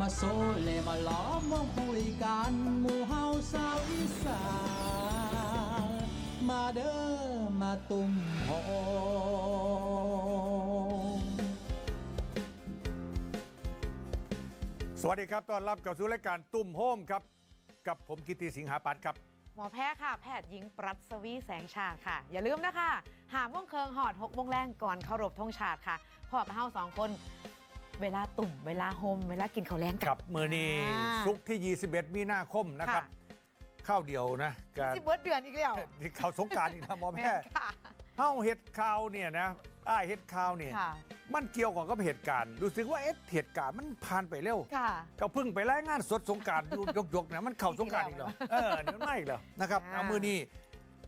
มาโซเลมาล้อมวงคุยกันหมู่เฮาสาวอีสานมาเด้อมาตุ่มโฮมสวัสดีครับต้อนรับเข้าสู่รายการตุ้มโฮมครับ กับผมกิติสิงหาปัตย์ครับ หมอแพทย์ค่ะ แพทย์หญิงปรัศวีแสงชาติค่ะ อย่าลืมนะคะ หาโมงเคิงหอดหกโมงแรงก่อนเคารพธงชาติค่ะพ่อกับเฮาสองคน เวลาตุ่มเวลาโฮมเวลากินข้าวแรงกั กับมือนี้อ่าสุกร์ที่ 21 มีนาคมนะครับค่ะข้าวเดียวนะกับสิเบิร์ดเดือนอีกแล้วที่ข่าวสงกรารอีกนะหมอแพแม่ทนย์ค่ะ เฮ้าเห็ดข่าวเนี่ยนะอ้ายเห็ดข่าวเนี่ย ค่ะ มันเกี่ยวกับกับเหตุการณ์รู้สึกว่าเอ๊ะเหตุการณ์มันผ่านไปเร็วค่ะ ก็เพิ่งไปรายงานสดสงกรารดูยกๆนะมันเข่าสงกรารอีกแล้วเออเดี๋ยวไม่อีกแล้วนะครับอ่า เอามือนี้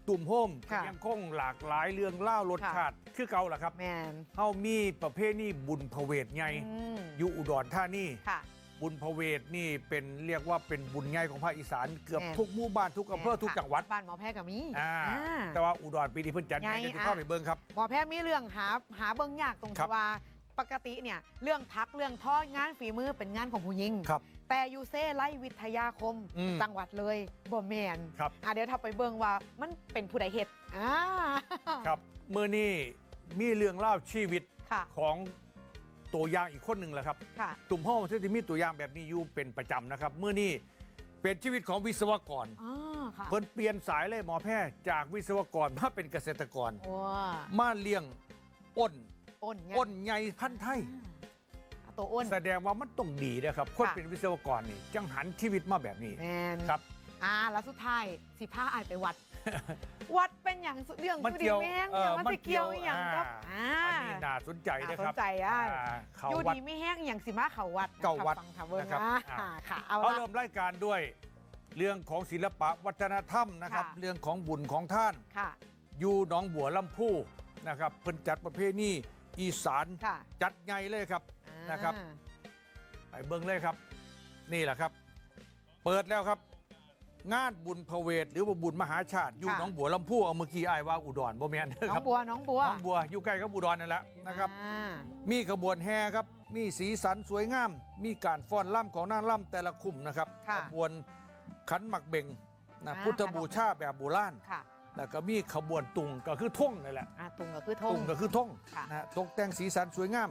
ตุ่มโฮมค่ะ ยังคงหลากหลายเรื่องเล่ารสค่ะชาติคือเก่าแหละครับแมนเฮามีประเภทนี้บุญพเวทไงอืมอยู่อุดรธานี ค่ะ บุญพเวทนี่เป็นเรียกว่าเป็นบุญใหญ่ของภาคอีสานเกือบแม่น ทุกหมู่บ้านทุกอำเภอทุกจังหวัดบ้านหมอแพทย์กับมีอ่าอ่า แต่ว่าอุดรปีนี้เพิ่นจัดใหญ่งานจะอะเข้าไปเบิ่งครับ หมอแพทย์มีเรื่องหาหาเบิ่งยากตรงครัที่บว่าปกติเนี่ยเรื่องพักเรื่องทอดงานฝีมือเป็นงานของผู้หญิง ครับ แต่อยูเซ่ไล่วิทยาคมอืม จังหวัดเลยบ่แมนครับ อะเดี๋ยวถ้าไปเบิ่งว่ามันเป็นผู้ใดเฮ็ดอ่าครับเมื่อนี้มีเรื่องเล่าชีวิตค่ะของตัวอย่างอีกคนหนึ่งแหละครับ ค่ะ ตุ่มห้องที่จะมีตัวอย่างแบบนี้อยู่เป็นประจำนะครับ เมื่อนี้เป็นชีวิตของวิศวกรอ๋อค่ะเพิ่นเปลี่ยนสายเลยหมอแพทย์จากวิศวกรมาเป็นเกษตรกร ว้ามาเลี้ยงอ้นอ้นไงอ้นใหญ่พันธุ์ไทย อ่า ตัวอ้นแสดงว่ามันต้องดีนะครับ คนค่ะเป็นวิศวกรนี่ จังหันชีวิตมาแบบนี้แมนครับอ่าแล้วสุดท้ายสิพาอายไปวัด วัดเป็นอย่างสุดเรื่องมันสุดเกี่ยวแม่งเอเนี่ยอมันมันสิเกี่ยวเกี่ยวอย่างกับอ่าอ่าอันนี้น่าสนใจนะครับน่าสนใจอะอ่าเขาอยู่วัดดีไม่แห้งอย่างสิมาเขาวัดเข้าวัดฟังทำเบิ่งนะครับนะอ่าค่ะเอาเขาละเริ่มรายการด้วย เรื่องของศิลปะวัฒนธรรมนะครับค่ะเรื่องของบุญของท่านค่ะอยู่หนองบัวลำพูนะครับเพิ่นจัดประเพณีอีสานค่ะจัดใหญ่เลยครับ นะครับอ่าไปเบิ่งเลยครับ นี่แหละครับ เปิดแล้วครับ งานบุญพเวทหรือว่าบุญมหาชาติ อยู่ค่ะหนองบัวลำพูเอาเมื่อกี้อ้ายว่าอุดรบ่แม่นน้คอรังบบัวน้องบัวหนองบัวอยู่ใกล้กับอุดรนั่นแหละนะครับ อ่ามีขบวนแห่ครับ มีสีสันสวยงาม มีการฟ้อนล่ำของนางล่ำแต่ละคุมนะครับ ค่ะขบวนขันหมักเบงนะอ่า พุทธบูชาแบบโบราณ ค่ะแล้วก็มีขบวนตุงก็คือท่งนั่นแหละ อ่าตุงก็คือธตุงงก็คือท่งค่ะ นะฮะตกแต่งสีสันสวยงาม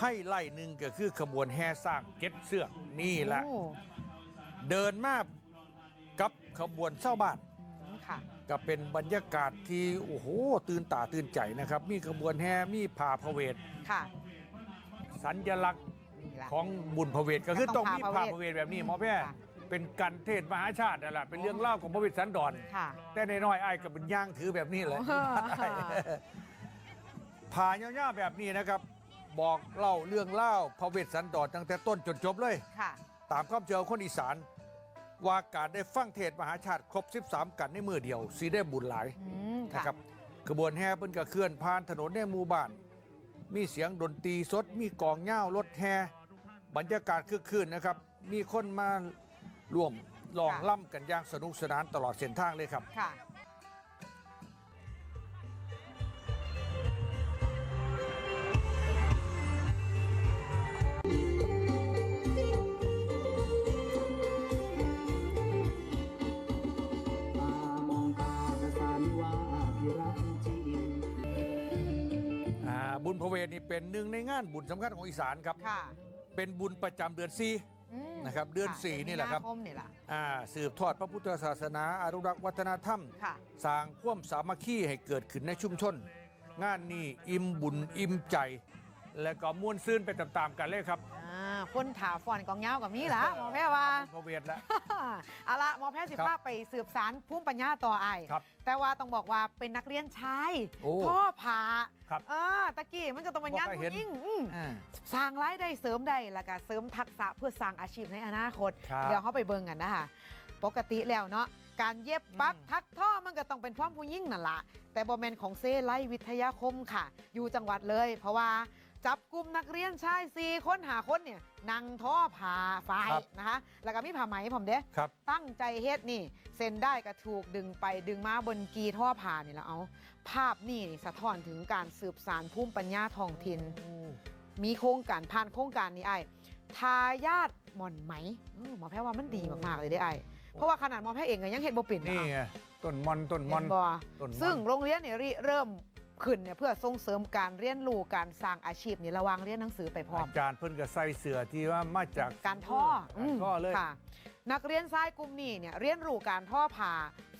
ให้ไล่หนึ่งก็คือขบวนแห่สร้างเก็ดเสือกนี่แหละโอ้เดินมากับขบวนเช่าบ้าน อืมค่ะ ก็เป็นบรรยากาศที่โอ้โหตื่นตาตื่นใจนะครับ มีขบวนแห่มีผ่าพระเวทค่ะ สัญลักษณ์นี่แหละ ของบุญพระเวทก็คือก็ต้ต้อองงมีพาผ่าพพระระเวเวททแบบนี้หมอแพทย์ค่ะ เป็นกันเทศมหาชาตินั่นแหละเป็นเรื่องเล่าของพระเวทสันดร ค่ะ แต่ในน้อยๆไอ้ายก็เป็นย่างถือแบบนี้เลยอ๋อผ่าเงาๆแบบนี้นะครับ บอกเล่าเรื่องเล่าพระเวทสันดรตั้งแต่ต้นจนจบเลย ค่ะ ตามความเชื่อของคนอีสาน ว่าการได้ฟังเทศน์มหาชาติครบ 13 กันในมือเดียวสีได้บุญหลายอืมนะค่ะครับขบวนแห่เพิ่นก็เคลื่อนผ่านถนนในหมู่บ้าน มีเสียงดนตรีสด มีกองเหย้ารถแห่บรรยากาศคึกคืนนะครับ มีคนมาร่วมลองล่ำกันอย่างสนุกสนานตลอดเส้นทางเลยครับ ค่ะ ญพระเวทนี่เป็นหนึ่งในงานบุญสำคัญของอีสานครับ ค่ะเป็นบุญประจำเดือนซีอืมนะครับเดือนค่ะสี่นี่แหละครับ มีาคมนี่แหละอ่าสืบทอดพระพุทธศาสนาอนุรักษ์วัฒนธรรม ค่ะ สร้างความสามัคคีให้เกิดขึ้นในชุมชน งานนี้อิ่มบุญอิ่มใจ และก็มวนซื่นไปตามๆกันเลยครับอ่า คนถาฟอนกองเงากับมีล่ะหมอแพทย์ว่า พระเวทแล้ว เอาละหมอแพทย์สิครับภาพไปสืบสารภูมิปัญญาต่อไอครับแต่ว่าต้องบอกว่าเป็นนักเรียนชายโอ้พ่อผ่าครับเออตะกี้มันก็ต้องเป็นงานบ่เคยเห็ผู้นหญิงอืมอ่า สร้างรายได้เสริมได้แล้วก็เสริมทักษะเพื่อสร้างอาชีพในอนาคต ครับเดี๋ยวเขาไปเบิ่งกันนะคะปกติแล้วเนาะการเย็บปักอืม ทักท่อมันก็ต้องเป็นความผู้หญิงนั่นละแต่บอมเมนของเซไลวิทยาคมค่ะ อยู่จังหวัดเลย เพราะว่า จับกลุ่มนักเรียนชายสี่คนหาคนเนี่ยนั่งท่อผ่าฝ่ายนะคะแล้วก็มีผ้าไหมผมเด้ครับ ตั้งใจเฮ็ดนี่ เซ็นได้ก็ถูกดึงไปดึงมาบนกีท่อผ่านี่แล้วเอา ภาพนี่สะท้อนถึงการสืบสารภูมิปัญญาท้องถิ่น มีโครงการผ่านโครงการนี้ไอ้ทายาทหม่อนไหมอืมหมอแพทย์ว่ามันดีมากๆเลยได้ไอ้เพราะว่าขนาดหมอแพทย์เองก็ยังเห็นบ่เป็นนี่นะไงต้นมอนต้นมเห็อนนบ่ ต้นม่อน ซึ่งโรงเรียนเนี่ยริเริ่ม ขึ้นเนี่ยเพื่อส่งเสริมการเรียนรู้การสร้างอาชีพนี่ระหวังเรียนหนังสือไปพร้อม อาจารย์เพิ่นก็ใส่เสื้อที่ว่ามาจากการท่อการท่อเลยค่ะ นักเรียนชายกลุ่มนี้เนี่ยเรียนรู้การท่อผ่า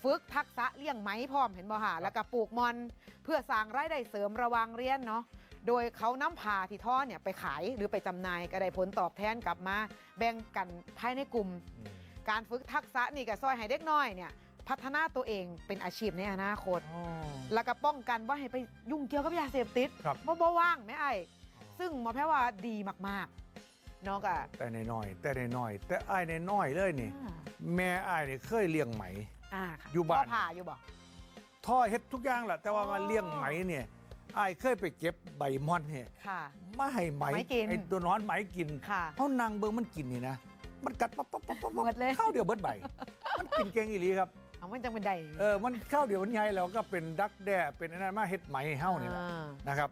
ฝึกทักษะเลี้ยงไหมพร้อมเห็นบ่ค่ะแล้วก็ปลูกมอน เพื่อสร้างรายได้เสริมระหวังเรียนเนาะโดยเขานำผ่าที่ท่อเนี่ยไปขายหรือไปจำหน่ายก็ได้ผลตอบแทนกลับมา แบ่งกันภายในกลุ่มอืมการฝึกทักษะนี่ก็ซอยให้เด็กน้อยเนี่ย พัฒนาตัวเองเป็นอาชีพในอนาคต อ๋อ แล้วก็ป้องกันว่าให้ไปยุ่งเกี่ยวกับยาเสพติดครับ บ่บ่ว่างไหมไอ้ซึ่งหมอแพทย์ว่าดีมากๆเนาะก็แต่น้อยๆแต่น้อยๆแต่อ้ายน้อยๆเลยนี่แม่อ้ายนี่เคยเลี้ยงไหม อ่าค่ะอยู่บ้าน พ่ผ่าอยู่บ่ ท่อเฮ็ดทุกอย่างแหละแต่ว่าอ๋อมาเลี้ยงไหมเนี่ยอ้ายเคยไปเก็บใบม่อนเนี่ยค่ะ มาให้ไหมไหมกิน ไอ้ตัวนอนไหมกินค่ะ เขานางเบิ่งมันกินนี่นะมันกัดปั๊บปั๊บปั๊บปั๊บหมดเลย ข้าวเดียวเบิดใบมันกินเก่งอีหลีครับ เอามันจังเป็นใดเออมันข้าวเดียวมันใหญ่แล้วก็เป็นดักแด้เป็นอันนั้นมาเฮ็ดไหมให้เฮานี่แหละอ่านะครับ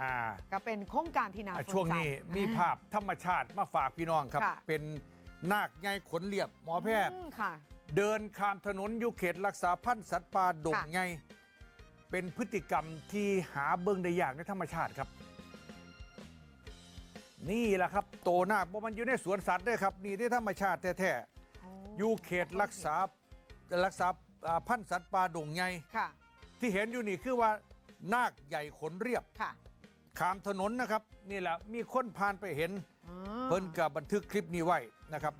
อ่าก็เป็นโครงการที่น่าสนอะใจช่วงนี้มีภาพธรรมชาติมาฝากพี่น้องครับค่ะเป็นนาคใหญ่ขนเรียบหมอแพทย์อืมค่ะเดินข้ามถนนอยู่เขตรักษาพันธุ์สัตว์ป่าดงค่ะไง เป็นพฤติกรรมที่หาเบิ่งได้ยากในธรรมชาติครับ นี่แหละครับ โตนาคบ่มันอยู่ในสวนสัตว์ด้วยครับ นี่ที่ธรรมชาติแท้ๆอยู่เขตรักษา รักษาอ่าพันธุ์สัตว์ป่าดงไงค่ะ ที่เห็นอยู่นี่คือว่านาคใหญ่ขนเรียบค่ะข้ามถนนนะครับ นี่แหละมีคนผ่านไปเห็นอ๋อเพิ่นกับบันทึกคลิปนี้ไว้นะครับ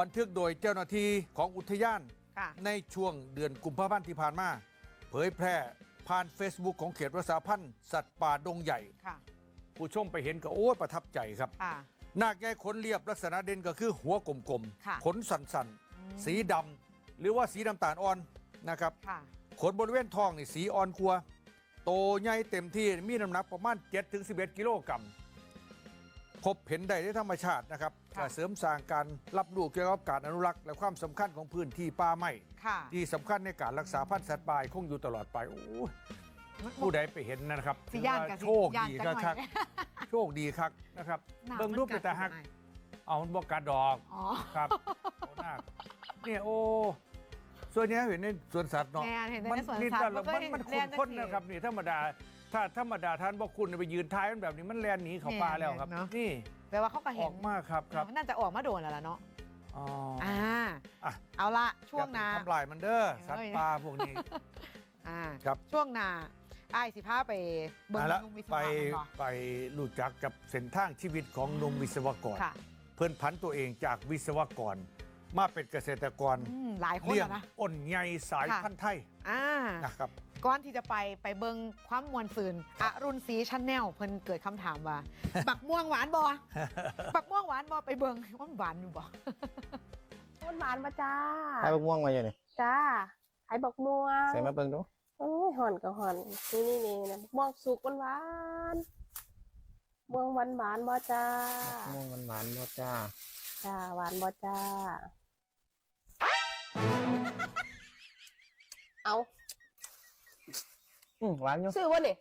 บันทึกโดยเจ้าหน้าที่ของอุทยาน ค่ะ ในช่วงเดือนกุมภาพันธ์ที่ผ่านมา เผยแพร่ผ่าน Facebook ของเขตรักษาพันธุ์สัตว์ป่าดงใหญ่ ค่ะ ผู้ชมไปเห็นก็โอ้ยประทับใจครับ ค่ะ นาคใหญ่ขนเรียบลักษณะเด่นก็คือหัวกลมค่ะ ๆขนสันอืมๆสีดำ หรือว่าสีน้ำตาลอ่อนนะครับค่ะขนบริเวณท้องนี่สีอ่อนกลัวาโตใหญ่เต็มที่มีน้ำหนักประมาณ 7-11 กิโลกรัมพบเห็นได้ในธรรมชาตินะครับค่ะ เสริมสร้างการรับรู้เกี่ยวกับการอนุรักษ์ และความสำคัญของพื้นที่ป่าไม้ค่ะที่สำคัญในการรักษาพันธุ์สัตว์ป่าให้คงอยู่ตลอดไปโอ้ยผู้ใดไปเห็นนะครับสิย่านถือกับว่าสิโชคย่านดีจังหน่คัอกยๆโชคดีครับนะครับหน้าเบิ่งรูปไปแต่หัก มันดเอามันบอกกระดอก อ๋อ ครับ โอ้นาคเนี่ยโอ้ ส่วนนี้เห็นในสวนสัตว์เนาะแม่เห็นในมันสวนนี่สัตแต่ว์ละบ่เคมัยนเห็มันแล่คุ้นจังๆสินะครับนี่ธรรมดา ถ้าธรรมดาท่านบอกคุณไปยืนท้ายมันแบบนี้มันแลนหนีเขาป่าแล้วครับเนอะนี่แปลว่าเขาก็อเห็อนกมากครับครับน่าจะออกมาโดนแล้วล่ะเนาะอ๋ออ่าอะเอาละช่วงอย่านาไปทำลายมันเด้อสัตเอ้ว์ยป่าพวกนี้อ่าครับช่วงนาไอ้ายสิพาไปเบิ่งอะแล้วลุงวิศไปวะกันบ่ไปรู้จักกับเส้นทางชีวิตของหนุ่มวิศวกรค่ะเพื่อนพันตัวเองจากวิศวกร มาเป็นเกษตรกรอืมหลายคนเลี้ยงแล้วนะ อ้นใหญ่สายค่ะ พันธุ์ไทยอ่า นะครับ ก่อนที่จะไปไปเบิงความมวลซืนอรุณศรีชันแนลเพิ่นเกิดคำถามว่า บักม่วงหวานบ่บักม่วงหวานบ่ไปเบิงว่ามันหวานอยู่บ่มันหวานมาจ้าใครบักม่วงมาอยู่นี่จ้าไอ้บอกม่วงใส่มาเบิ่งดูโอ้ยหอนก็หอน นี่นี่นี่นะม่วงสุกหวานหวานๆม่วงหวานหวานๆบ่จ้า ม่วงหวานๆบ่จ้าจ้าหวานบ่จ้า เอาอืมหวานอยู่ซื้อวะนี่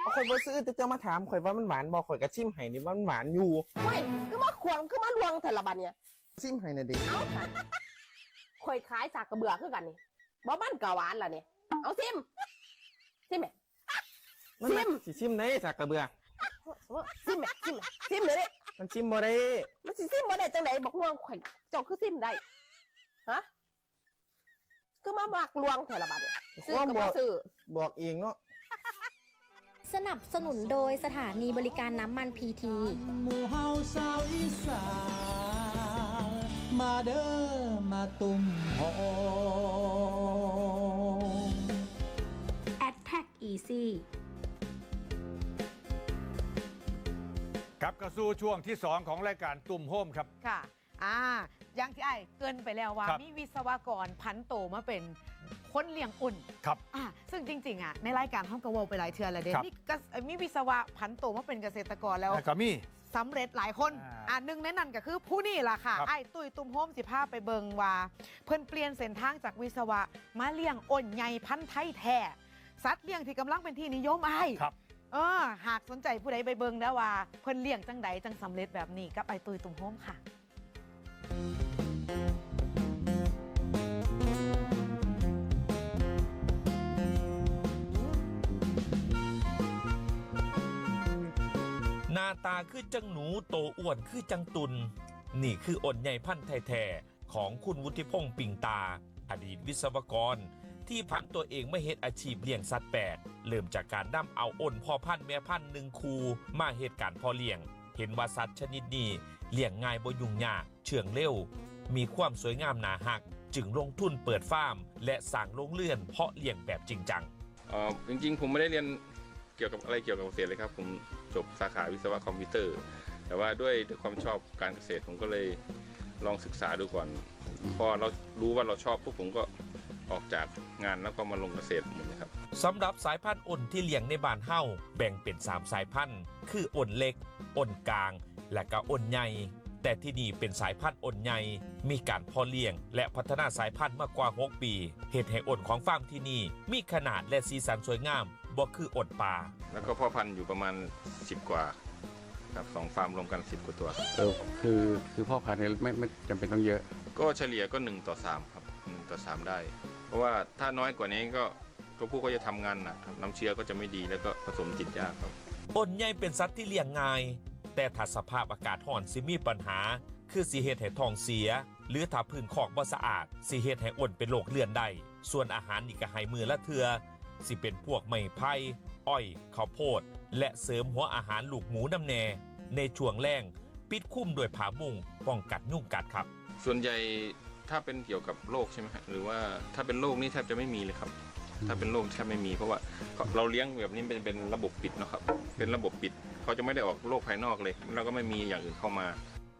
เอาข่อยบ่ซื้อแต่เจ้ามาถามข่อยว่ามันหวานบ่ข่อยก็ชิมให้นี่ว่ามันหวานอยู่เฮ้ยคือมาขวางคือมาลวงแต่ละบันเนี่ย ชิมให้น่ะดิเอาค่ะข่อยขายจากกระเบือคือกันนี่บ่บ้านกะหวานล่ะเนี่ยเอาซิมซิมแหม่ มันชิม สิชิมได้จากกระเบือซิมแหม่ซิมแหม่ซิมเลยเด้มันชิมบ่ได้มันสิซิมบ่ได้จังไดบอกม่วงข่อยเจ้าคือซิมได้ฮะ คือมาบักลวงแต่ละบัดเนี่ยซื้อความก็บบ่อกซื้อ บอกเองเนาะ สนับสนุนโดยสถานีบริการน้ำมันพีที หมู่เฮาสาวอีสานมาเด้อมาตุ่มโฮม a t t a c k Easy ครับกระสู่ช่วงที่ 2 ของรายการตุ่มโฮมครับ ค่ะ อ่า อย่างที่ไอ้ายเกรินไปแล้วว่า ครับมีวิศวกรพันโตมาเป็นคนเลี้ยงอุ่นครับอ่าซึ่งจริงๆอะในรายการห้องกระวอไปหลายเทือนแล้วเด้ครับ มีกะเอ่อมีวิศวะพันโตมาเป็นเกษตรกรแล้ว แล้วก็มี สำเร็จหลายคน อ่าอ่าหนึ่งในนั้นก็คือผู้นี่ล่ะค่ะ ครับไอ้ตุ้ยตุ้มโฮมสิพาไปเบิงว่า เพิ่นเปลี่ยนเส้นทางจากวิศวะ มาเลี้ยงอ่นใหญ่พันธุ์ไทยแท้สัตว์เลี้ยงที่กำลังเป็นที่นิยมไอ้ายครับ เออ หากสนใจผู้ใดไปเบิ่งแล้วว่า เพิ่นเลี้ยงจังใดจังสำเร็จแบบนี้กับไอตุยตุ่มโฮมค่ะ ตาคือจังหนูโตอ้วนคือจังตุน นี่คืออ่นใหญ่พันธุ์แท้ๆของคุณวุฒิพงษ์ปิงตา อดีตวิศวกร ที่ผันตัวเองไม่เฮ็ดอาชีพเลี้ยงสัตว์แปลกเริ่มจากการนำเอาอ่นพ่อพันธุ์แม่พันธุ์หนึ่งคูมาเหตุการณ์พอเลี้ยง เห็นว่าสัตว์ชนิดนี้เลี้ยงง่ายบ่ยุ่งยากเชื่องเร็ว มีความสวยงามน่าหัก จึงลงทุนเปิดฟาร์ม และสั่งโรงเรือนเพาะเลี้ยงแบบจริงจังเอ่อจริงๆ ผมไม่ได้เรียนเกี่ยวกับอะไรเกี่ยวกับเกษตรเลยครับ ผม จบสาขาวิศวะคอมพิวเตอร์ แต่ว่าด้วยด้วยความชอบการเกษตรผมก็เลยลองศึกษาดูก่อน พอเรารู้ว่าเราชอบปุ๊บผมก็ออกจากงานแล้วก็มาลงเกษตรหมดเลยครับสำหรับสายพันธุ์อ่นที่เลี้ยงในบ้านเฮาแบ่งเป็น 3 สายพันธุ์ คืออ่นเล็กอ่นกลาง และก็อ่นใหญ่แต่ที่นี่เป็นสายพันธุ์อ่นใหญ่มีการเพอเลี้ยง และพัฒนาสายพันธุ์มากกว่า 6 ปี เหตุให้อ่นของฟาร์มที่นี่มีขนาดและสีสันสวยงาม บ่คืออ่นป่า แล้วก็พ่อพันธุ์อยู่ประมาณ 10 กว่าครับสองฟาร์มรวมกัน 10 กว่าตัวเออคือคือพ่อพันธุ์เนี่ยไม่ไม่จำเป็นต้องเยอะ ก็เฉลี่ยก็ 1 ต่อ 3 ครับ 1 ต่อ 3 ได้ เพราะว่าถ้าน้อยกว่านี้ก็ตัวผู้ก็จะทำงานหนักครับน้ำเชื้อก็จะไม่ดีแล้วก็ผสมติดยากครับอ่นใหญ่เป็นสัตว์ที่เลี้ยงง่าย แต่ถ้าสภาพอากาศร้อนสิมีปัญหา คือสีเหตุให้ท้องเสีย หรือถ้าพื้นคอกบ่สะอาดสีเหตุให้อ่นเป็นโรคเลือนได้ ส่วนอาหารนี่ก็ให้มือละเทือ สิเป็นพวกไม้ไผ่อ้อยข้าวโพด และเสริมหัวอาหารลูกหมูน้ำแน่ในช่วงแรงปิดคุ้มด้วยผ้ามุงป้องกัดยุ่งกัดครับ ส่วนใหญ่ถ้าเป็นเกี่ยวกับโรคใช่ไหมฮะหรือว่าถ้าเป็นโรคนี่แทบจะไม่มีเลยครับ ถ้าเป็นโรคแทบไม่มีเพราะว่าเราเลี้ยงแบบนี้เป็นเป็นระบบปิดเนาะครับ เป็นระบบปิดเขาจะไม่ได้ออกโรคภายนอกเลย แล้วก็ไม่มีอย่างอื่นเข้ามา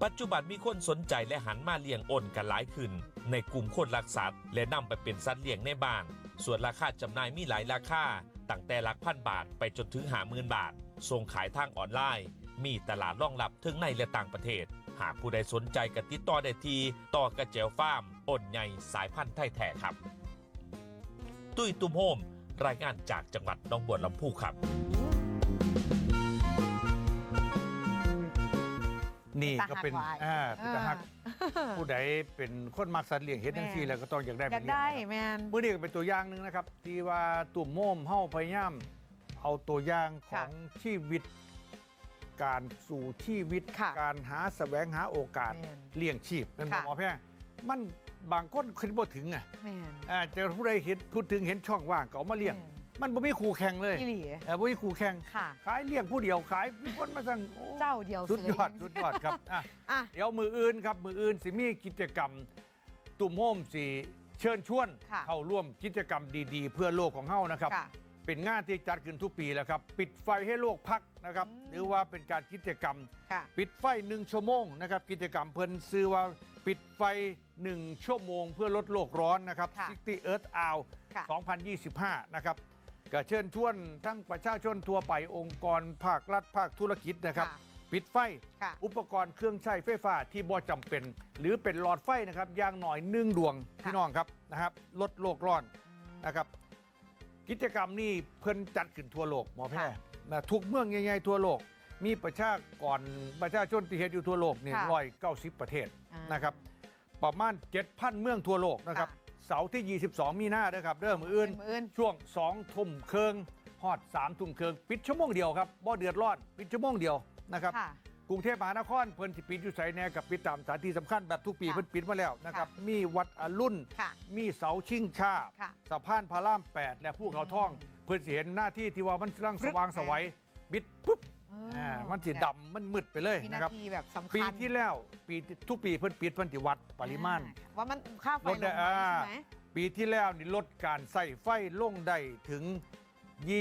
ปัจจุบันมีคนสนใจและหันมาเลี้ยงอ่นกันหลายขึ้น ในกลุ่มคนรักสัตว์และนำไปเป็นสัตว์เลี้ยงในบ้าน ส่วนราคาจำหน่ายมีหลายราคาตั้งแต่หลักพันบาทไปจนถึงหาหมื่นบาท ส่งขายทางออนไลน์ มีตลาดรองรับถึงในและต่างประเทศ หากผู้ใดสนใจก็ติดต่อได้ที่ต่อกระเจวฟาร์มอ่นใหญ่สายพันธุ์ไทยแท้ครับ ตุ้ยตุ้มโฮมรายงานจากจังหวัดหนองบัวลำพูครับ นี่ก็เป็นตาหักหวายอ่าเป็นตาหักเออ ผู้ใดเป็นคนมักสัตว์เลี้ยงเฮ็ดทั้งทีแล้วก็ต้องอยากได้อยากแบบนี้ได้นะครับ แมน มื่อนี้ก็เป็นตัวอย่างหนึ่งนะครับ ที่ว่าตุ่มโม่มเฮาพยายามเอาตัวอย่างขค่ะองชีวิต การสู่ชีวิต ค่ะการหาแสวงหาโอกาสแม่นเลี้ยงชีพนั่นบอค่ะกหมอแพงมันบางคนคิดบ่ถึงอะแมนอ่าจะผู้ใดเห็นพูดถึงเห็นช่องว่างก็เอามาเลี้ยงมั นบ่มีคู่แข่งเลยอีหลี เออบ่มีคู่แข่งค่ะ ขายเลี้ยงผู้เดียวขายมีคนมาสั่งโอ้เจ้าเดียวสุดยอดเสสุดยอดครับอะ อะ เดี๋ยวมืออื่นครับ มืออื่นสิมีกิจกรรม ตุ่มโฮมสีเชิญชวน ค่ะเข้าร่วมกิจกรรมดีๆ เพื่อโลกของเฮานะครับ ค่ะเป็นงานที่จัดขึ้นทุกปีแล้วครับ ปิดไฟให้โลกพักนะครับ อืม หรือว่าเป็นการกิจกรรม ค่ะ ปิดไฟหนึ่งชั่วโมงนะครับ กิจกรรมเพิ่นซื้อว่าปิดไฟหนึ่งชั่วโมงเพื่อลดโลกร้อนนะครับ ค่ะ60 Earth Hour ค่ะ 2025 นะครับ ก็เชิญชวนทั้งประชาชนทั่วไปองค์กรภาครัฐภาคธุรกิจนะครับค่ะปิดไฟค่ะอุปกรณ์เครื่องใช้ไฟฟ้าที่บ่จำเป็น หรือเป็นหลอดไฟนะครับอย่างหน่อยหนึ่งดวงพี่น้องครับนะครับลดโลกร้อนนะครับ กิจกรรมนี้เพิ่นจัดขึ้นทั่วโลกหมอแพทย์นะทุกเมืองใหญ่ๆทั่วโลก มีประชากรประชาชนที่เฮ็ดอยู่ทั่วโลกนี่ค่ะร้อยเก้าสิบประเทศอ่านนะครับ ประมาณ7,000เมืองทั่วโลกนะครับค่ะ เสาร์ที่ 22 มีนาเด้อครับเริ่มออื่น มืออื่น ช่วง2ทุ่มเคิงฮอด3ทุ่มเคิงปิดชั่วโมงเดียวครับบ่เดือดร้อนปิดชั่วโมงเดียวนะครับ ค่ะ กรุงเทพมหานครเพิ่นสิปิดอยู่ไสแน่กับปิดตามสถานที่สำคัญแบบทุกปีค่ะเพิ่นปิดมาแล้วนะครับ ค่ะ มีวัดอรุณ ค่ะ มีเสาชิงชาค่ะ สะพานพระราม 8 และภูเขาทอง เพื่อนสิเห็นหน้าที่ที่ว่ามันร่างสว่างสวัยบิดปุ๊บเอออ่ามันสิดำมันมืดไปเลยวินะนาครับ ทีแบบสำคัญปีที่แล้วปีทุกปีเพิ่นปิดเพิ่นสิวัดปริมาณ อ่ว่ามันค่าไฟลดได้ลงไหมอ่า ใช่ไหมปีที่แล้วนี่ลดการใส่ไฟลงได้ถึง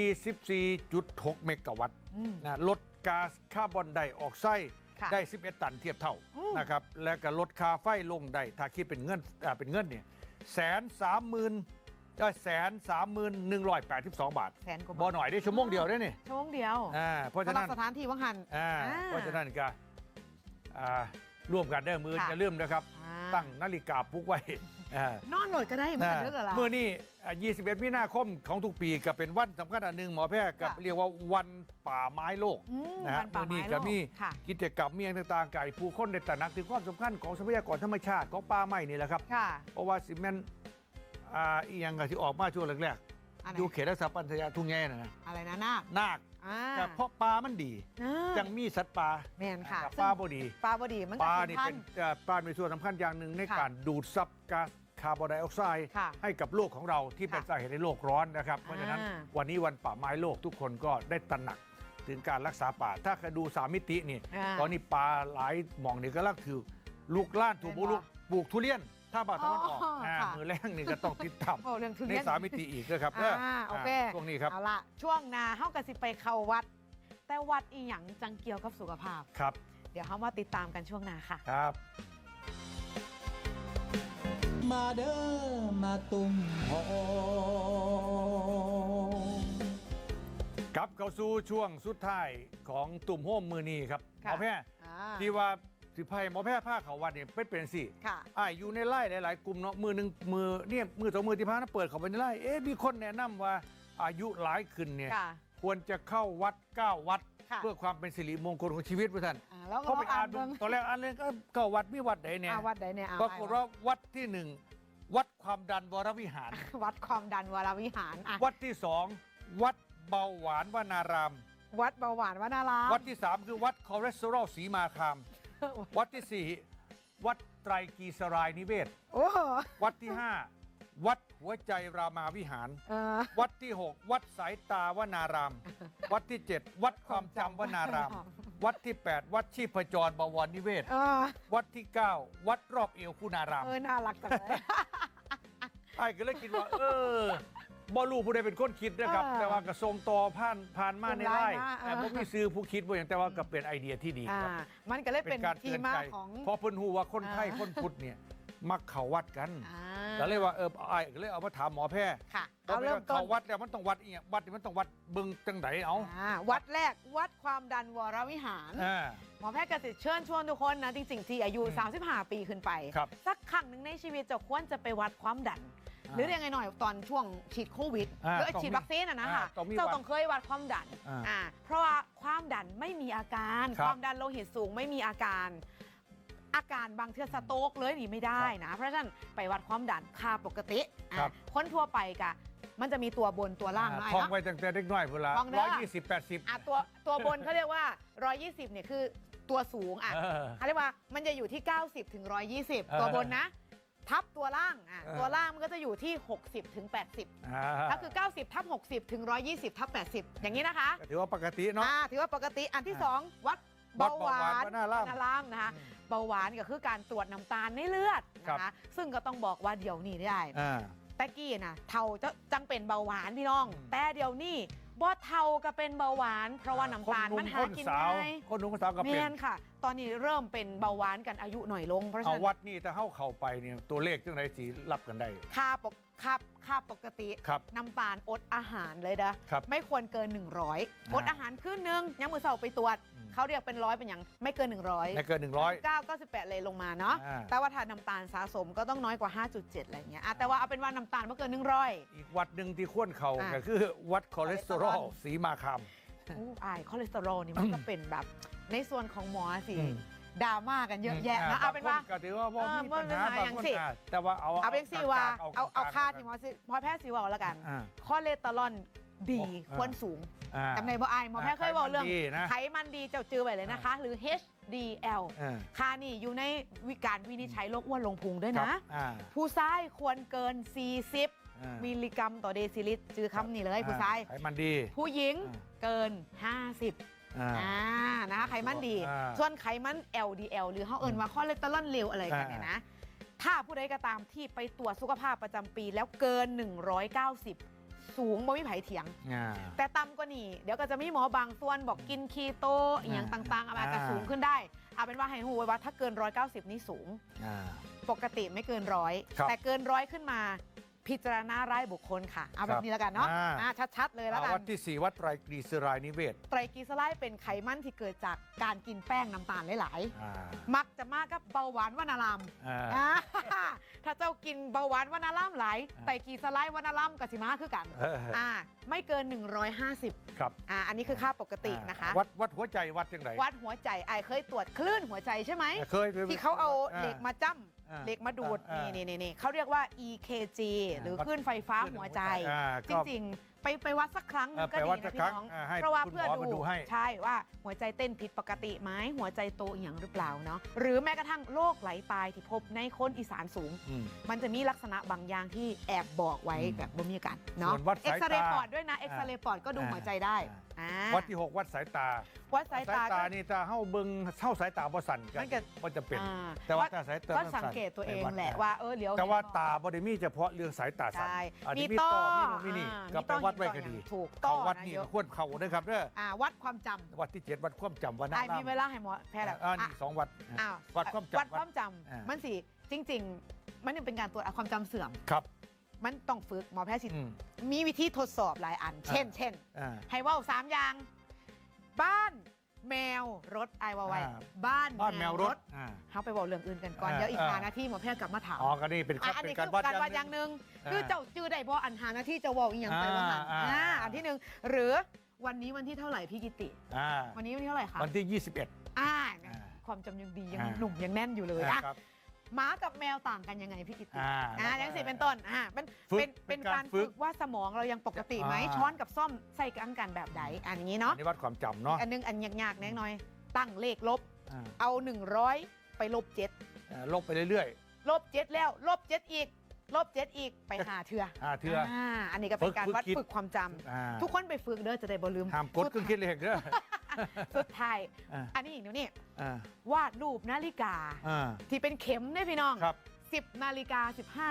24.6 เมกะวัตต์อืม นะลดก๊าซคาร์บอนไดออกไซด์ค่ะได้ 11 ตันเทียบเท่าอืม นะครับและก็ลดค่าไฟลงได้ถ้าคิดเป็นเงินอ่าเป็นเงินเนี่ยแสนสามหมื่น แสนสามหมื่นหนึ่งร้อยแปดสิบสองบาทแสนกว่าบ่หน่อยได้ชั่วโมงเดียวได้นี่ชั่วโมงเดียวอ่าเพราะฉะสำหรันั้บนสถานที่ว่างหัน อ่าอ่าเพราะฉะนั้นก็อ่าร่วมกันเด้อมือค่ะอย่าลืมนะครับ อ่าตั้งนาฬิกาปลุกไว้อ่านอนโหลดก็ได้เหมือนกันเด้อเหรอเมื่อนี่อ่า21มีนาคมของทุกปีก็เป็นวันสำคัญอันหนึ่งหมอแพทย์กับค่ะ เรียกว่าวันป่าไม้โลก อืมนะฮะวันป่าไม้เมื่อนี้โลก็กมี ค่ะ กิจกรรมเมียงต่างๆไก่ผู้คนในตระหนักถึงความสำคัญของทรัพยากรธรรมชาติของป่าไม้นี่แหละครับ ค่ะ เพราะว่าซีเมนต์ อ่าอีหยังก็ที่ออกมาช่วงแรกอันไหนๆอยู่เขตรักษาพันธุ์สัตว์ทุ่งแง่นะนะอะไรนะนาคนาคอ่าแต่เพราะปลามันดี อ่าจังมีสัตว์ป่าแมนค่ะกับปลาบ่ดี ปลาบดีมันปก็ลาสูญนี่พัเป็นนธุ์เอ่อปลาเป็นส่วนสำคัญอย่างหนึ่งในค่ะการดูดซับก๊าซคาร์บอนไดออกไซด์ค่ะให้กับโลกของเราที่เป็นค่ะสาเหตุในโลกร้อนนะครับ เพราะฉะนั้นอ่าวันนี้วันป่าไม้โลกทุกคนก็ได้ตระหนักถึงการรักษาป่า ถ้าเคยดูสามมิตินี่อ่าตอนนี้ป่าหลายหม่องนี่ก็ลักถือลูกล้านถูกบุกรุกปลูกทุเรียน ถ้าป่าตะวันออกอ๋ออ่าค่ะ มือแรงนี่ก็ต้องติดตามโอ้เรื่องทุในเรียน สามมิติอีกนะครับอ่าเด้โอเคาช่วงนี้ครับเอาละช่วงหนาเฮากะสิไปเข้าวัด แต่วัดอีหยังจังเกี่ยวกับสุขภาพ ครับเดี๋ยวเฮามาติดตามกันช่วงหน้าค่ะ ครับ มาเด้อมาตุ่มหอม กลับเข้าสู่ช่วงสุดท้ายของตุ่มโฮมมือนี้ครับหมค่ะอแพทย์อ่า ที่ว่า สิไพ่หมอแพทย์ผ้าเขาวัดเนี่ยเป็นเป็นสิค่ะอ่าอยู่ในไล่หลาย ๆ กลุ่มเนาะมือหนึ่งมือเนี่ยมือสองมือที่พานะเปิดเข้าไปในไล่เอ๊ะมีคนแนะนำว่าอายุหลายขึ้นเนี่ยค่ะ ควรจะเข้าวัดเก้าวัด ค่ะ เพื่อความเป็นสิริมงคลของชีวิตพระท่านอ่าแล้วเขาไปอ่าอ่านนดูเบิ่งตอนแรกอ่านเลยก็เก้าวัดมีวัดไหนเนี่ยอ่าวัดใดเนี่ยอ่ปรากฏว่าวัดที่หนึ่งวัดความดันวรวิหาร วัดความดันวรวิหารอะวัดที่สองวัดเบาหวานวนาราม วัดเบาหวานวนารามวัดที่สามคือวัดคอเลสเตอรอลสีมาคาม วัดที่สี่วัดไตรกีสรายนิเวศ โอ้โหวัดที่5วัดหัวใจรามาวิหาร เออ วัดที่ 6 วัดสายตาวนาราม วัดที่ 7 วัดความจำวนาราม วัดที่ 8 วัดชีพจรบวรนิเวศ เออวัดที่ 9 วัดรอบเอวคุณารามเออน่ารักจังเลย ไอ้ก็เลยคิดว่า เออ บอลูผู้ใดเป็นคนคิดนะครับ เออแต่ว่ากระทรงต่อผ่านผ่านมาในไร่เป็นไร่นะเออแต่ผมมีซื้อผู้คิดว่าอย่างแต่ว่าก็เป็นไอเดียที่ดีอ่าครับมันก็เลยเป็นการที่เตือนมาใจของเพราะเพิ่นหูว่าคนไทยอ่าคนพุทธเนี่ยมักเข้าวัดกันอ่าแล้วเลยว่าเออไอ้ก็เลยเอามาถามหมอแพทย์ค่ะเอาเอาเริ่มต้นเขาวัดแล้วมันต้องวัดอีกอย่างวัดนี่มันต้องวัดบึงจังไหนเอาอ่าวัดแรกวัดความดันวรวิหาร อ่า หมอแพทย์เกษตรเชิญชวนทุกคนนะจริงๆที่อายุ อืม35 ปีขึ้นไป ครับ สักครั้งหนึ่งในชีวิตจะควรจะไปวัดความดันอ่า หรือยังไงหน่อยตอนช่วงฉีดโควิดอ่าหรือต้องมีฉีดวัคซีนอะนะคะอ่าต้องมีเจ้าวัดต้องเคยวัดความดันอ่าอ่าเพราะว่าความดันไม่มีอาการ ครับความดันโลหิตสูงไม่มีอาการ อาการบางเทือสโต๊กเลยนี่ไม่ได้นะ เพราะฉะนั้นไปวัดความดันค่าปกติอะครับ คนทั่วไปกะมันจะมีตัวบนตัวล่างอ่าหน่อยท่องเนาะ ไว้ตั้งแต่เด็กน้อยเวลาท่องเด้อร้อยยี่สิบแปดสิบ อะตัวตัวบนเขาเรียกว่า 120เนี่ยคือตัวสูงอะเออเขาเรียกว่ามันจะอยู่ที่ 90ถึงเออ120 ตัวบนนะ ทับตัวล่างอะเออตัวล่างมันก็จะอยู่ที่ 60ถึง80อ่าถ้าคือ 90ทับ60ถึง120ทับ80 อย่างนี้นะคะก็ถือว่าปกติเนาะ อ่าถือว่าปกติอันที่ อ่า2 วัดวัเบาดหวาเบาหวานนวนารามวนารามนะคะเบาหวานก็คือการตรวจน้ำตาลในเลือดครับนะคะซึ่งก็ต้องบอกว่าเดี๋ยวนี้ได้ อ่าแต่กี้นะเท่าจะจังเป็นเบาหวานพี่น้อง อืม แต่เดี๋ยวนี้ บ่เท่าก็เป็นเบาหวาน เพราะว่าน้ำตาลคหมันหาคนกินสาวง่ายคนหนุ่มคนสาวก็แมเป็นนค่ะ ตอนนี้เริ่มเป็นเบาหวานกันอายุหน่อยลงเพราะฉะเอานั้นวัดนี่ถ้าเข้าเข้าไปเนี่ยตัวเลขจังไหนสีรับกันได้ค่าปกค่าค่าปกติครับน้ำตาลอดอาหารเลยนะครับไม่ควรเกิน 100อดอาหารครึ่งนึงยังมือเสาไปตรวจอืม เขาเรียกเป็นร้อยเป็นอย่างไม่เกิน 100ไม่เกินหนึ่งร้อยเก้าเก้าสิบแปดเลยลงมาเนาะอ่า แต่ว่าถ้าน้ำตาลสะสมก็ต้องน้อยกว่า 5.7 อะไรเงี้ยอะแต่ว่าเอาเป็นว่าน้ำตาลไม่เกิน 100 อีกวัดหนึ่งที่ควรเข้าอ่าก็คือวัดคอเลสเตอรอลสีมาคามอู้อายคอเลสเตอรอลนี่มันก็เป็นแบบในส่วนของหมอสิอืมดราม่ากันเยอะแยะนะเอาเป็นว่าบงคก็ถือว่าบ่เออมีปัญหาบ่มีปัญหาบางอย่างคนสิก็แต่ว่าเอาเอาเป็นสี่ว่ากลงๆเอาเอากลงๆค่าที่หมอสิหมอแพทย์สิว่าแล้วกัน อ่า คอเลสเตอรอล ดีอ่าควรสูงอ่าจำในบ่อายหมอแพทย์เคยบอกเรื่องไขมันดีนะไขมันดีเจ้าจือไว้เลยนะคะ หรือ HDL อ่า ค่านี่อยู่ในวิการวินิจฉัยโรคอ้วนลงพุงด้วยครับนะ อ่า ผู้ชายควรเกิน40อ่ามิลลิกรัมต่อเดซิลิตรจือคำนี่เลยผู้ชาย ไขมันดี ผู้หญิงอ่า เกิน 50 อ่า อ่านะคะไขมันดี อ่าส่วนไขมัน LDL หรือเขาเอิ้นว่าคอเลสเตอรอลเลวอะไรกันเนี่ยนะ ถ้าผู้ใดก็ตามที่ไปตรวจสุขภาพประจำปีแล้วเกิน 190 สูงบ่มีไผเถียง อ่า แต่ต่ำกว่านี้เดี๋ยวก็จะมีหมอบางส่วนบอกกินคีโตอหย่างต่างๆอาจจะอ่าสูงขึ้นได้เอาเป็นว่าให้หูไว้ว่าถ้าเกิน 190 นี่สูง อ่า ปกติไม่เกินร้อยครับ แต่เกินร้อยขึ้นมา พิจารณารายบุคคลค่ะ เอาแบครับบนี้แล้วกันเนาะอ่า อ่าชัดๆเลยแล้วกัอ่านวัดที่4วัดไตรกรีสรายนิเวศไตรกลีเซอไรด์เป็นไขมันที่เกิดจากการกินแป้งน้ำตาลหลาย อ่าๆ มักจะมากับเบาหวานวานารามอ่า อ่าถ้าเจ้ากินเบาหวานวานารามหลายอ่า ไตรกลีเซอไรด์วานารามกับสิมาคือกันเอออ่าไม่เกิน 150ครับอ่าอันนี้คือค่าปกตินะคะ วัดวัดหัวใจวัดยังไงวัดหัวใจไอเคยตรวจคลื่นหัวใจใช่ไหม เคยคยที่เขาเอาเหล็กมาจ้อ่าำเหล็กมาดูดอ่านี่นี่นี่เขาเรียกว่า EKG อ่าหรือวัดคลื่นไฟฟ้าหัวใจอ่าจก็ริงๆ ไปไปวัดสักครั้งหนึเองอก็ไปดีวัดสันะกพี่ครั้งน้อง อ่าให้เพราะว่าคุณเพื่อหมอดูมาดูให้ ใช่ว่าหัวใจเต้นผิดปกติไหมหัวใจโตอหย่างหรือเปล่าเนาะหรือแม้กระทั่งโรคไหลตายที่พบในคนอีสานสูง อืม มันจะมีลักษณะบางอย่างที่แอบบอกไว้อืมแบบบ่มีกันเนาะส่วนวัดเอ็กสายซเรย์ตาปอดด้วยนะเอ็กซเรย์ปอดก็ดูอ่า หัวใจได้อ่าอ่าวัดที่6วัดสายตา วัดสายตาก็ นี่ตาเฮาเบิ่งเฮาสายตาบ่สั่นกัมันนก็ บ่จะเป็น อ่าแต่ว่าถ้าสายตาก็มันสังเกตตัวเองไปวัดแหละได้ว่าเออเหลียวแต่ว่าเห็นตาบ่ได้มีเฉพาะเรื่องสายตาสั่นใช่อันมีนี้มีต้อต่อมีโน่นมีนี่อ่าก็มีไปต้อวัดไว้มีก็ต่อดีอย่างถูกเข้าต้อวัดนะนี่เยอะควรเข้าเด้อครับเด้ออ่าวัดความจำวัดที่เจ็ดวัดความจำวันไอ้น้ำมีเวลาให้หมอแพทย์แล้วอ่านี่สองวัดอ้าววัดความจำวัดความจอ่าำมันสิจริง ๆ มันยังเป็นการตรวจความจำเสื่อม ครับมันต้องฝึกหมอแพทย์สิอืม มีวิธีทดสอบหลายอัน เช่น อ่า เช่น อ่า ให้เว่าสามอย่าง บ้าน แมวรถไอวาไวอ่า บ้านบ้านแมวรถอ่า เขาไปบอกเรื่องอื่นกันก่อน อ่า เดี๋ยวอีกอ่าหานาทีหมอแพทย์กลับมาถามอ๋อก็นี่เป็นครับอะอันเป็นนี้การคือวัดการวัดออย่างงหนึ่งอ่าคือเจ้าจื้อได้บ่อันหานาทีจะเว่าอีกอย่างไปว่าหันอ่าอ่า อ่าอันที่หนึ่งหรือวันนี้วันที่เท่าไหร่พี่กิติ อ่าวันนี้วันที่เท่าไหร่คะวันที่ 21 อ่าอ่าความจำยังดียังอ่า หนุ่มยังแน่นอยู่เลยอ่าอะครับ หมากับแมวต่างกันยังไงพี่กิติอ่าอ่าอย่างสิเป็นต้นอ่าเป็นฝึกเป็นเป็นเป็นการการฝึฝึกกว่าสมองเรายังปกติไหมอ่า ช้อนกับซ่อมใส่กันกันแบบใดอันนี้เนาะอันนี้วัดความจำเนาะอันนึงอันยากๆแน่น้อย ตั้งเลขลบอ่าเอา 100 ไปลบเจ็ดอ่าลบไปเรื่อยลบเจ็ดแล้วลบเจ็ดอีกลบเจ็ดอีกไปหาเถื่อๆอ่าเทื่ออ่าอันนี้ก็เป็นการฝึกวัดคิด ฝึกความจำอ่าทุกคนไปฝึกเด้อจะได้บ่ลืมห้ามกดเครื่องคิดเลขเด้อ สุดท้าย อ่า อันนี้อีกนิดนี่อ่าวาดรูปนาฬิกา อ่า ที่เป็นเข็มเนี่ยพี่น้องครับ10นาฬิกา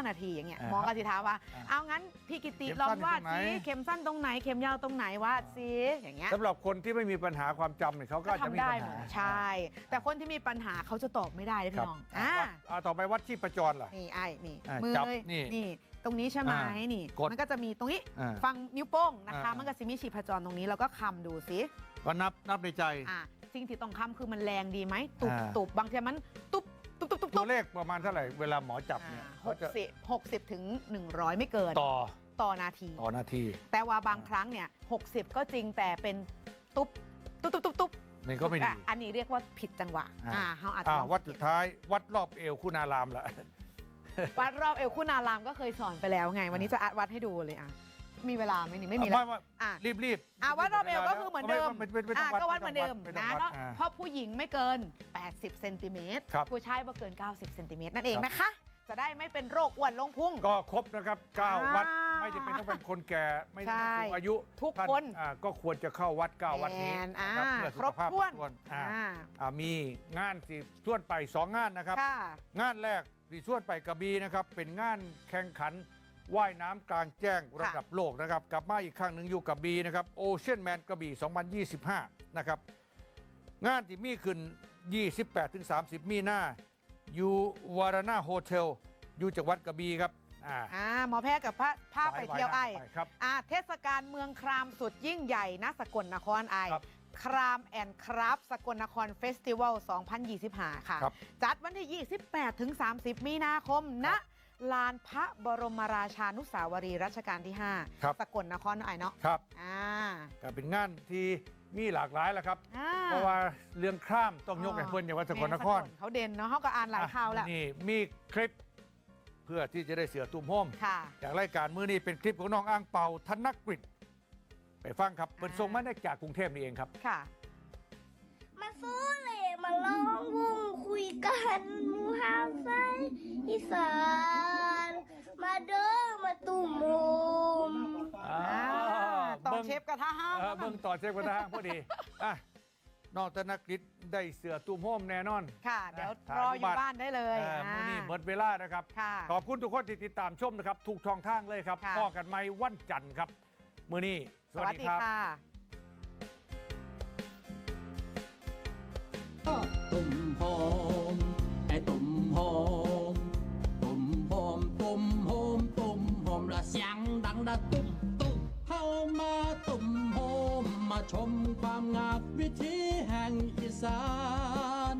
15นาทีอย่างเงี้ยอ่าหมอกสิถามว่า อ่าเอางั้นพี่กิติเข็มลองสั้นวาดอยู่ตรงไหน สิเข็มสั้นตรงไหน เข็มยาวตรงไหนวาดสิอย่างเงี้ย สำหรับคนที่ไม่มีปัญหาความจำเนี่ยเขาก็ก็จะมีทำได้ปัญหมหาดใช่ แต่คนที่มีปัญหาเขาจะตอบไม่ได้เลยครัพี่บน้องอ่าอ่าวัดอ่าต่อไปวัดชีพจรล่ะ นี่ไอ้นี่อ่ามือจับเลยนี่นี่ตรงนี้ใช่ไหมอ่านี่กดมันก็จะมีตรงนี้อ่าฟังนิ้วโป้งนะคะ อ่ามั มันก็จะมีชีพจรตรงนี้เราก็คำดูสิ ก็นับนับในใจ อ่าสิ่งที่ต้องคำคือมันแรงดีไหมตุบอ่า ตุบบางทีมันตุบตุบตุบตุบตัตุวบเลขประมาณเท่าไหร่เวลาหมอจับเนี่ยหเขากจะสิบหกสิบถึงหนึ่งร้อยไม่เกินต่อต่อนาที ต่อนาทีแต่ว่าบางครั้งเนี่ยหกสิบก็จริงแต่เป็นตุ๊บตุ๊บตุ๊บตุ๊บตุ๊บนี่ก็ไม่ดี อะอันนี้เรียกว่าผิดจังหวะอ่า อ่าเขาอาจจะอ่าลองวัดสุดท้ายวัดรอบเอวคุณารามล่ะวัดรอบเอวคุณารามก็เคยสอนไปแล้วไง วันนี้จะอัดวัดให้ดูเลยอะ มีเวลาไหมนี่ไม่มีแล้วว่าอะ รีบรีบอะวัดรอบเอวก็คือเหมือนเดิมไไไอะต้องก็วัดเหมือนเดิมไต้นะองวัดเนาะอ่า เพราะผู้หญิงไม่เกิน 80เซนติเมตรครับ ผู้ชายไม่เกิน 90เซนติเมตรนั่นเองครับนะคะ จะได้ไม่เป็นโรคอ้วนลงพุง ก็ครบนะครับอ่า9วัด ไม่จำเป็นต้องเป็นคนแก่ไม่ต้องเป็นใช่ผู้อายุทุกท่าคนอ่าก็ควรจะเข้าวัด 9 วัดนี้แอนอ่านะครับเพื่อสุครขบภาพถ้วนทุกคนอ่าอ่าอ่ามีงานสิส่วนไป 2 งานนะครับ ค่ะ งานแรกที่ส่วนไปกระบี่นะครับ เป็นงานแข่งขัน ว่ายน้ำกลางแจ้งระดับโลกนะครับ กลับมาอีกครั้งหนึ่งอยู่กระบี่นะครับโอเชียนแมนกระบี่ 2025 นะครับ งานที่มีขึ้น 28-30 มีนาอยู่วารานาโฮเทล อยู่จังหวัดกระบี่ครับอ่าอ่าหมอแพทย์กับพระพาไปเที่ยวไอสาน้ำปครับอ่าเทศกาลเมืองครามสุดยิ่งใหญ่นะสกลนครไอครับครามแอนด์คราฟสกลนครเฟสติวัล 2025 ค่ะครับจัดวันที่ 28 ถึง 30 มีนาคมณ ลานพระบรมราชานุสาวรีย์รัชกาลที่ครับ 5สกลนครไอเนาะครับอ่า ก็เป็นงานที่มีหลากหลายแหละครับ อ่า เพราะว่าเรื่องข้ามต้องยกให้เพื่อนอย่างวัดสกลนครแม่เขาเด่นเนาะเขาก็อ่านหลายข่าวแล้วนี่มีคลิปเพื่อที่จะได้เสือตุ้มโฮมค่ะ จากรายการมือนี้เป็นคลิปของน้องอ้างเป่าธนกฤษไปฟังครับเป็นส่งมาได้จากกรุงเทพนี่เองครับ ค่ะ สานมาเด้อมาตุ่มโฮมอ่าตอนบิ่งเชฟกระทะห้ามเออเบิ่งต่อเชฟกระทะพอดีอะน้องธนกฤษได้เสือตุ้มโฮมแน่นอน ค่ะ เดี๋ยวถ่ายรอรูปอยู่บัตรบ้านได้เลยเออมือนี้อ่าหมดเวลานะครับ ค่ะ ขอบคุณทุกคนที่ติดตามชมนะครับถูกช่องทางเลยครับค่ะพ่อกันไหมวันจันทร์ครับ มือนี้สสวัวัสสดีดีครับค่ะตุ่มหอม ตุ้มตุ้มเข้ามาตุ้มโฮมมาชมความงามวิธีแห่งอีสาน